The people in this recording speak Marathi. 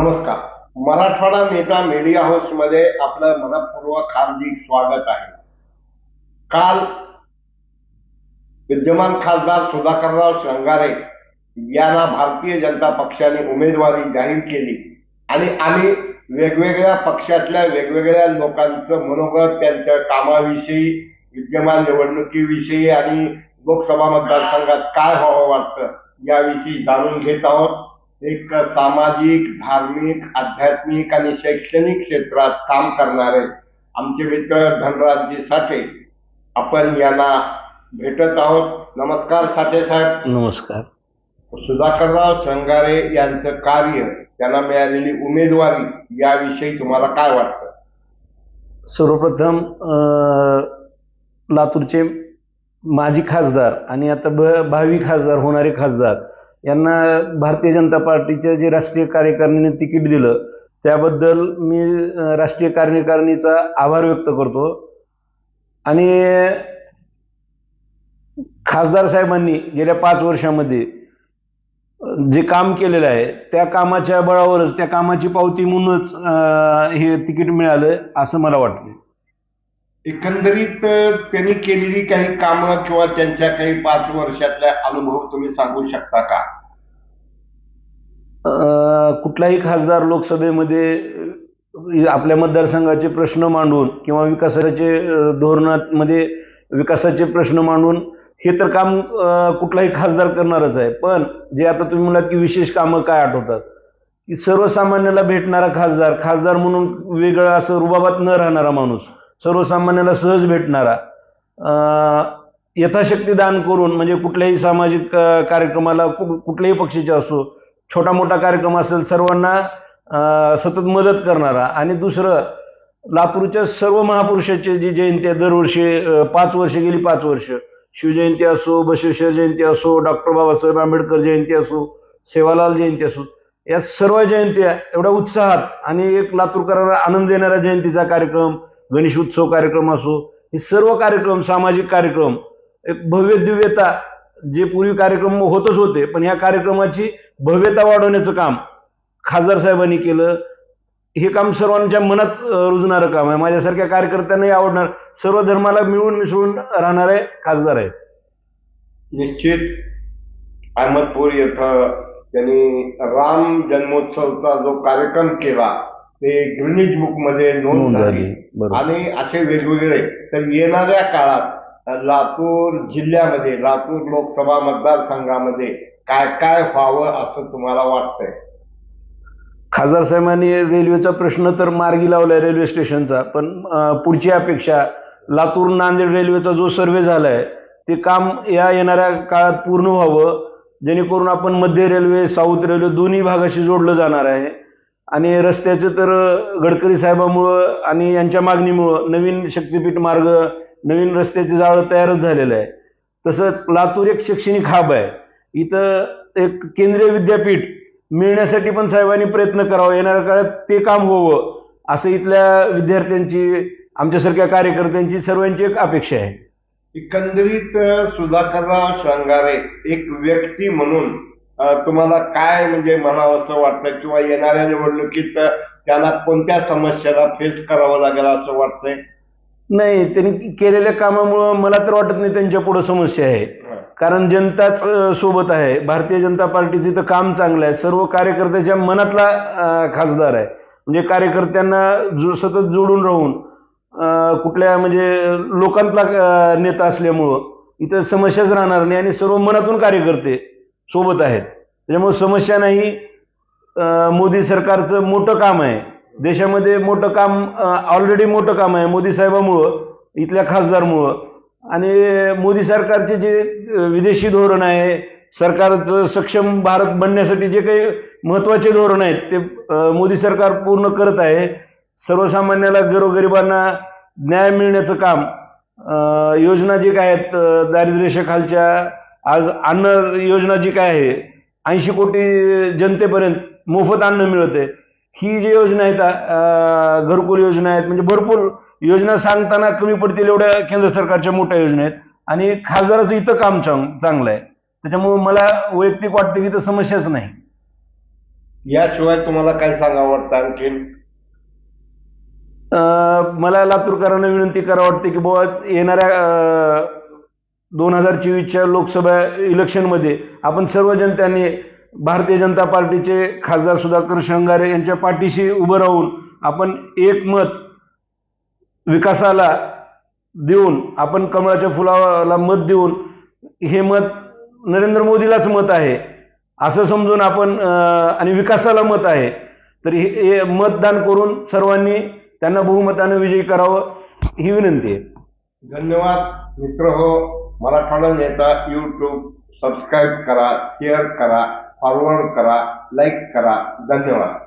नमस्कार. मराठवाडा नेता मीडिया हाऊसमध्ये आपलं मनपूर्वक हार्दिक स्वागत आहे. काल विद्यमान खासदार सुधाकरराव शंगारे यांना भारतीय जनता पक्षाने उमेदवारी जाहीर केली. आणि आम्ही वेगवेगळ्या पक्षातल्या वेगवेगळ्या लोकांचं मनोगत त्यांच्या कामाविषयी विद्यमान निवडणुकीविषयी आणि लोकसभा मतदारसंघात काय व्हावं वाटतं याविषयी जाणून घेत आहोत. एक सामाजिक धार्मिक आध्यात्मिक आणि शैक्षणिक क्षेत्रात काम करणारे आमचे मित्र धनराजजी साठे आपण यांना भेटत आहोत. नमस्कार साठे साहेब. नमस्कार. सुधाकरराव श्रंगारे यांचं कार्य त्यांना मिळालेली उमेदवारी याविषयी तुम्हाला काय वाटतं? सर्वप्रथम लातूरचे माजी खासदार आणि आता भावी खासदार होणारे खासदार यांना भारतीय जनता पार्टीच्या जे राष्ट्रीय कार्यकारिणीने तिकीट दिलं त्याबद्दल मी राष्ट्रीय कार्यकारिणीचा आभार व्यक्त करतो. आणि खासदार साहेबांनी गेल्या पाच वर्षामध्ये जे काम केलेलं आहे त्या कामाच्या बळावरच त्या कामाची पावती म्हणूनच हे तिकीट मिळालं असं मला वाटतं एकंदरीत त्यांनी केलेली काही कामं किंवा त्यांच्या काही पाच वर्षातल्या अनुभव तुम्ही सांगू शकता का? कुठलाही खासदार लोकसभेमध्ये आपल्या मतदारसंघाचे प्रश्न मांडून किंवा विकासाचे धोरणामध्ये विकासाचे प्रश्न मांडून हे तर काम कुठलाही खासदार करणारच आहे. पण जे आता तुम्ही म्हणाल की विशेष कामं काय आठवतात? की सर्वसामान्याला भेटणारा खासदार खासदार म्हणून वेगळं असं रुबाबात न राहणारा माणूस सर्वसामान्याला सहज भेटणारा यथाशक्ती दान करून म्हणजे कुठल्याही सामाजिक कार्यक्रमाला कु- कुठल्याही पक्षाचे असो छोटा मोठा कार्यक्रम असेल सर्वांना सतत मदत करणारा. आणि दुसरं लातूरच्या सर्व महापुरुषाची जी जयंती आहे दरवर्षी पाच वर्ष गेली पाच वर्ष. शिवजयंती असो बसवेश्वर जयंती असो डॉक्टर बाबासाहेब आंबेडकर जयंती असो सेवालाल जयंती असो या सर्व जयंत्या एवढ्या उत्साहात. आणि एक लातूरकरांना आनंद देणाऱ्या जयंतीचा कार्यक्रम गणेश उत्सव कार्यक्रम असो हे सर्व कार्यक्रम सामाजिक कार्यक्रम एक भव्य दिव्यता जे पूर्वी कार्यक्रम होतच होते पण या कार्यक्रमाची भव्यता वाढवण्याचं काम खासदार साहेबांनी केलं. हे काम सर्वांच्या मनात रुजणारं काम आहे. माझ्यासारख्या कार्यकर्त्यांनाही आवडणार. सर्व धर्माला मिळून मिसळून राहणारे खासदार आहेत. निश्चित. अहमदपूर येथं त्यांनी राम जन्मोत्सवचा जो कार्यक्रम केला ते ग्रीनिज बुकमध्ये नोंद झाली. आणि असे वेगवेगळे तर येणाऱ्या काळात लातूर जिल्ह्यामध्ये लातूर लोकसभा मतदारसंघामध्ये काय काय व्हावं असं तुम्हाला वाटतंय? खासदार साहेबांनी रेल्वेचा प्रश्न तर मार्गी लावलाय रेल्वे स्टेशनचा पण पुढची अपेक्षा लातूर नांदेड रेल्वेचा जो सर्वे झालाय ते काम या येणाऱ्या काळात पूर्ण व्हावं जेणेकरून आपण मध्य रेल्वे साऊथ रेल्वे दोन्ही भागाशी जोडलं जाणार आहे. आणि रस्त्याचे तर गडकरी साहेबामुळं आणि यांच्या मागणीमुळं नवीन शक्तीपीठ मार्ग नवीन रस्त्याचे जाळं तयारच झालेलं आहे. तसंच लातूर एक शैक्षणिक हब आहे. इथं एक केंद्रीय विद्यापीठ मिळण्यासाठी पण साहेबांनी प्रयत्न करावा. येणाऱ्या काळात ते काम व्हावं. असं इथल्या विद्यार्थ्यांची आमच्यासारख्या कार्यकर्त्यांची सर्वांची एक अपेक्षा आहे. एकंदरीत सुधाकरराव श्रंगारे एक व्यक्ती म्हणून तुम्हाला काय म्हणजे म्हणावं असं वाटतं? किंवा येणाऱ्या निवडणुकीत त्याला कोणत्या समस्याला फेस करावं लागेल असं वाटतंय? नाही त्यांनी केलेल्या कामामुळं मला तर वाटत नाही त्यांच्या पुढे समस्या आहे. कारण जनताच अं, सोबत आहे. भारतीय जनता पार्टीचं इथं काम चांगलं आहे. सर्व कार्यकर्त्याच्या मनातला अं, खासदार आहे. म्हणजे कार्यकर्त्यांना जो सतत जोडून राहून अं, कुठल्या म्हणजे लोकांतला अं, नेता असल्यामुळं इथं समस्याच राहणार नाही आणि सर्व मनातून कार्यकर्ते सोबत आहेत. त्याच्यामुळे समस्या नाही. अं, मोदी सरकारचं मोठं काम आहे. देशामध्ये मोठं काम ऑलरेडी मोठं काम आहे मोदी साहेबामुळं इथल्या खासदारमुळं. आणि मोदी सरकारचे जे विदेशी धोरण आहे सरकारचं सक्षम भारत बनण्यासाठी जे काही महत्त्वाचे धोरण आहेत ते मोदी सरकार पूर्ण करत आहे. सर्वसामान्याला गरोगरिबांना न्याय मिळण्याचं काम योजना जी काय आहेत अं, दारिद्र्यरेषेखालच्या आज अन्न योजना जी काय आहे ऐंशी कोटी जनतेपर्यंत मोफत अन्न मिळत आहे. ही जी योजना आहेत घरकुल योजना आहेत म्हणजे भरपूर योजना सांगताना कमी पडतील एवढ्या केंद्र सरकारच्या मोठ्या योजना आहेत. आणि खासदाराचं इथं काम चांग चांगलं आहे. त्याच्यामुळे मला वैयक्तिक वाटतं की इथं समस्याच नाही. याशिवाय तुम्हाला काय सांगावं वाटतं आणखीन? मला लातूरकरांना विनंती करा वाटते की बाबा येणाऱ्या दोन हजार चोवीसच्या लोकसभा इलेक्शनमध्ये आपण सर्व जनत्यांनी भारतीय जनता पार्टीचे खासदार सुधाकर शृंगारे यांच्या पाठीशी उभं राहून आपण एक मत विकासाला देऊन आपण कमळाच्या फुलाला मत देऊन हे मत नरेंद्र मोदीलाच मत आहे असं समजून आपण आणि विकासाला मत आहे. तर हे हे मतदान करून सर्वांनी त्यांना बहुमताने विजयी करावं ही विनंती आहे. धन्यवाद मित्र हो मराठवाडा नेता यूट्यूब सबस्क्राईब करा शेअर करा. फॉरवर्ड करा लाईक करा. धन्यवाद.